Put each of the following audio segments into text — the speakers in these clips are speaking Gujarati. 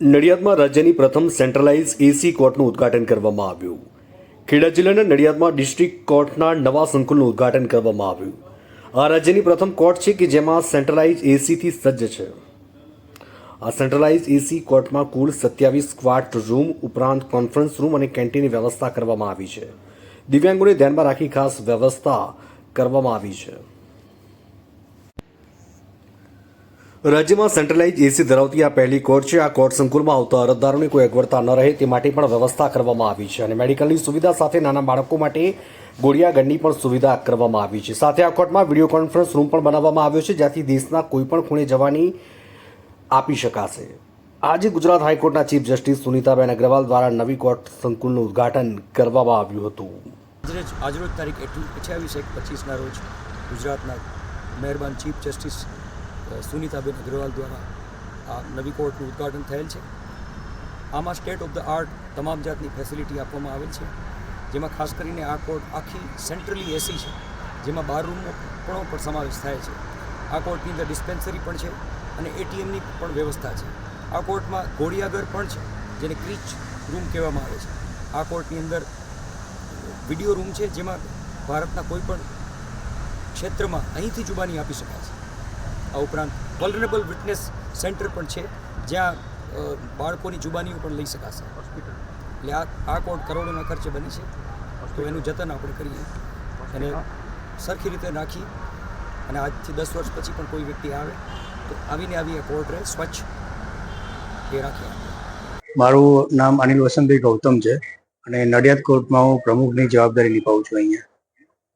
નડિયાદમાં રાજ્યની પ્રથમ સેન્ટ્રલાઇઝ એસી કોર્ટનું ઉદ્ઘાટન કરવામાં આવ્યું. ખેડા જિલ્લાના નડિયાદમાં ડિસ્ટ્રિક્ટ કોર્ટના નવા સંકુલનું ઉદ્ઘાટન કરવામાં આવ્યું. આ રાજ્યની પ્રથમ કોર્ટ છે કે જેમાં સેન્ટ્રલાઇઝ એસીથી સજ્જ છે. આ સેન્ટ્રલાઇઝ એસી કોર્ટમાં કુલ સત્યાવીસ ક્વાર્ટ રૂમ, ઉપરાંત કોન્ફરન્સ રૂમ અને કેન્ટીનની વ્યવસ્થા કરવામાં આવી છે. દિવ્યાંગોને ધ્યાનમાં રાખી ખાસ વ્યવસ્થા કરવામાં આવી છે. રાજ્યમાં સેન્ટ્રલાઇઝ એસી ધરાવતી આ પહેલી કોર્ટ છે. આ કોર્ટ સંકુલમાં આવતા અરજદારોને કોઈ અગવડતા ન રહે તે માટે પણ વ્યવસ્થા કરવામાં આવી છે અને મેડિકલની સુવિધા સાથે નાના બાળકો માટે ગોળિયાગઢની પણ સુવિધા કરવામાં આવી છે. સાથે આ કોર્ટમાં વીડિયો કોન્ફરન્સ રૂમ પણ બનાવવામાં આવ્યો છે, જ્યાંથી દેશના કોઈ પણ ખૂણે જવાની આપી શકાશે. આજે ગુજરાત હાઈકોર્ટના ચીફ જસ્ટિસ સુનીતાબેન અગ્રવાલ દ્વારા નવી કોર્ટ સંકુલનું ઉદ્ઘાટન કરવામાં આવ્યું હતું. આજરોજ આજરોજ તારીખ અઠ્યાવીસ, એક પચીસના રોજ ગુજરાતના મહેરબાન ચીફ જસ્ટિસ સુનીતાબેન અગ્રવાલ દ્વારા આ નવી કોર્ટનું ઉદ્ઘાટન થયેલ છે. આમાં સ્ટેટ ઓફ ધ આર્ટ તમામ જાતની ફેસિલિટી આપવામાં આવેલ છે. જેમાં ખાસ કરીને આ કોર્ટ આખી સેન્ટ્રલી એસી છે. જેમાં બાર રૂમનો પણ સમાવેશ થાય છે. આ કોર્ટની અંદર ડિસ્પેન્સરી પણ છે અને એટીએમની પણ વ્યવસ્થા છે. આ કોર્ટમાં ઘોડિયાઘર પણ છે, જેને ક્રીચ રૂમ કહેવામાં આવે છે. આ કોર્ટની અંદર વીડિયો રૂમ છે, જેમાં ભારતના કોઈ પણ ક્ષેત્રમાં અહીંથી જુબાની આપી શકાય છે. આ ઉપરાંત વલરેબલ વિટનેસ સેન્ટર પણ છે જ્યાં બાળકોની જુબાનીઓ પણ લઈ શકાશે. હોસ્પિટલ. એટલે આ આ કોર્ટ કરોડોના ખર્ચે બની છે. તો એનું જતન આપણે કરીએ. અને સરખી રીતે નાખી. અને આજથી દસ વર્ષ પછી પણ કોઈ વ્યક્તિ આવે તો આવીને આવી આ કોર્ટ રહે સ્વચ્છ એ રાખીએ મારું નામ અનિલ વસંતભાઈ ગૌતમ છે. અને નડિયાદ કોર્ટમાં હું પ્રમુખની જવાબદારી નિભાવું છું અહીંયા.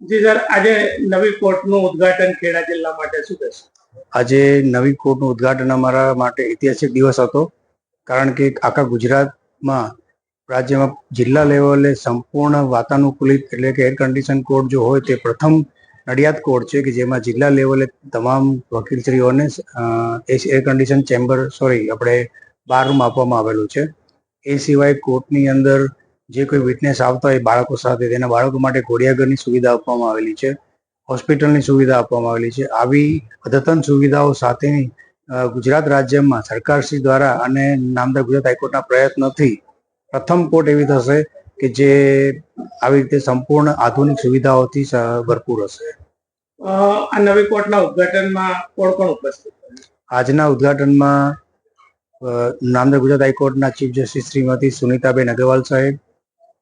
જી સર આજે નવી કોર્ટનું ઉદ્ઘાટન ખેડા જિલ્લા માટે શું કહેશો? આજે નવી કોર્ટનું ઉદ્ઘાટન અમારા માટે ઐતિહાસિક દિવસ હતો. કારણ કે આખા ગુજરાતમાં રાજ્યમાં જિલ્લા લેવલે સંપૂર્ણ વાતાનુકૂલિત એટલે કે એર કન્ડિશન કોર્ટ જો હોય તે પ્રથમ નડિયાદ કોર્ટ છે કે જેમાં જિલ્લા લેવલે તમામ વકીલશ્રીઓને એર કન્ડિશન ચેમ્બર સોરી આપણે બાર રૂમ આપવામાં આવેલું છે. એ સિવાય કોર્ટની અંદર જે કોઈ વિટનેસ આવતા હોય બાળકો સાથે, તેના બાળકો માટે ઘોડિયાઘરની સુવિધા આપવામાં આવેલી છે. હોસ્પિટલની સુવિધા આપવામાં આવેલી છે. આવી અદ્યતન સુવિધાઓ સાથેની ગુજરાત રાજ્યમાં સરકારશ્રી દ્વારા અને નામદાર ગુજરાત હાઈકોર્ટના પ્રયત્નથી પ્રથમ કોર્ટ એવી થશે કે જે આવી રીતે સંપૂર્ણ આધુનિક સુવિધાઓથી ભરપૂર હશે. આ નવી કોર્ટના ઉદ્ઘાટનમાં કોણ કોણ ઉપસ્થિત આજના ઉદ્ઘાટનમાં નામદાર ગુજરાત હાઈકોર્ટના ચીફ જસ્ટિસ શ્રીમતી સુનીતાબેન અગ્રવાલ સાહેબ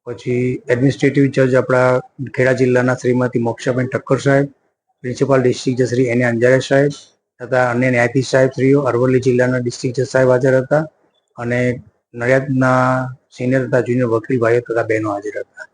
પછી એડમિનિસ્ટ્રેટિવ જજ આપણા ખેડા જિલ્લાના શ્રીમતી મોક્ષાબેન ઠક્કર સાહેબ પ્રિન્સિપાલ ડિસ્ટ્રિક્ટ જજ શ્રી એને અંજારે સાહેબ, તથા અન્ય ન્યાયાધીશ સાહેબ શ્રીઓ અરવલ્લી જિલ્લાના ડિસ્ટ્રિક્ટ જજ સાહેબ હાજર હતા અને નડિયાદના સિનિયર તથા જુનિયર વકીલ ભાઈઓ તથા બહેનો હાજર હતા.